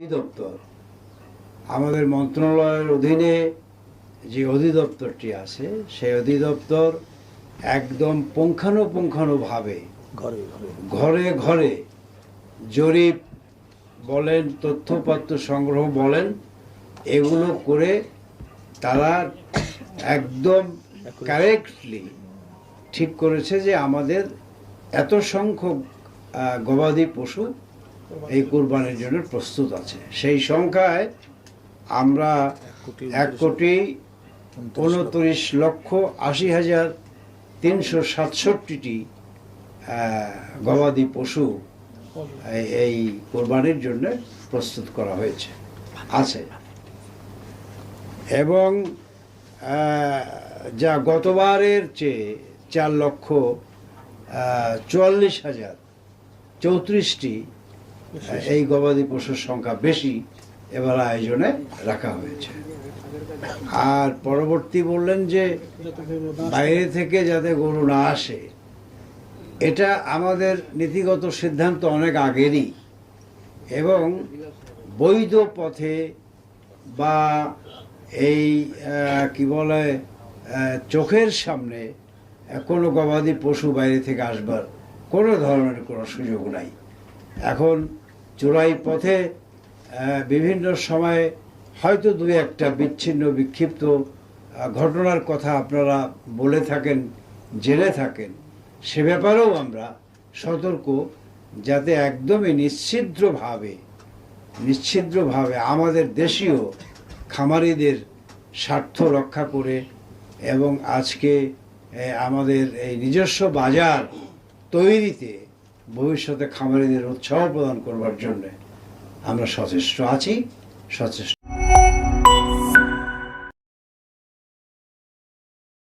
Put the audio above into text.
অধিদপ্তর। আমাদের মন্ত্রণালয়ের অধীনে যে অধিদপ্তরটি আছে সেই অধিদপ্তর একদম পুঙ্খানুপুঙ্খানুভাবে ঘরে ঘরে। ঘরে ঘরে জরিপ বলেন তথ্যপত্র সংগ্রহ বলেন এগুলো করে তারা একদম কারেক্টলি ঠিক করেছে যে আমাদের এত সংখ্যক গবাদি পশু এই কোরবানির জন্য প্রস্তুত আছে। সেই সংখ্যায় আমরা এক কোটি উনত্রিশ লক্ষ। আশি হাজার তিনশো সাতষট্টিটি গবাদি পশু এই- এই কোরবানির জন্য প্রস্তুত করা হয়েছে আছে। এবং যা গতবারের চেয়ে চার লক্ষ চুয়াল্লিশ হাজার চৌত্রিশটি এই গবাদি পশুর সংখ্যা বেশি, এবার আয়োজনে রাখা হয়েছে। আর পরবর্তী বললেন যে, বাইরে থেকে যাতে গরু না আসে, এটা আমাদের নীতিগত সিদ্ধান্ত অনেক আগেরই। এবং বৈধ পথে বা এই কি বলে চোখের সামনে কোনো গবাদি পশু বাইরে থেকে আসবার কোনো ধরনের কোনো সুযোগ নাই। এখন চোরাই পথে বিভিন্ন সময়ে হয়তো দু একটা বিচ্ছিন্ন বিক্ষিপ্ত ঘটনার কথা আপনারা বলে থাকেন, জেনে থাকেন। সে ব্যাপারেও আমরা সতর্ক, যাতে একদমই নিশ্চিদ্রভাবে নিশ্চিদ্রভাবে আমাদের দেশীয় খামারিদের স্বার্থ রক্ষা করে এবং আজকে আমাদের এই নিজস্ব বাজার তৈরিতে ভবিষ্যতে খামারিদের উৎসাহ প্রদান করবার জন্য আমরা সচেষ্ট আছি সচেষ্ট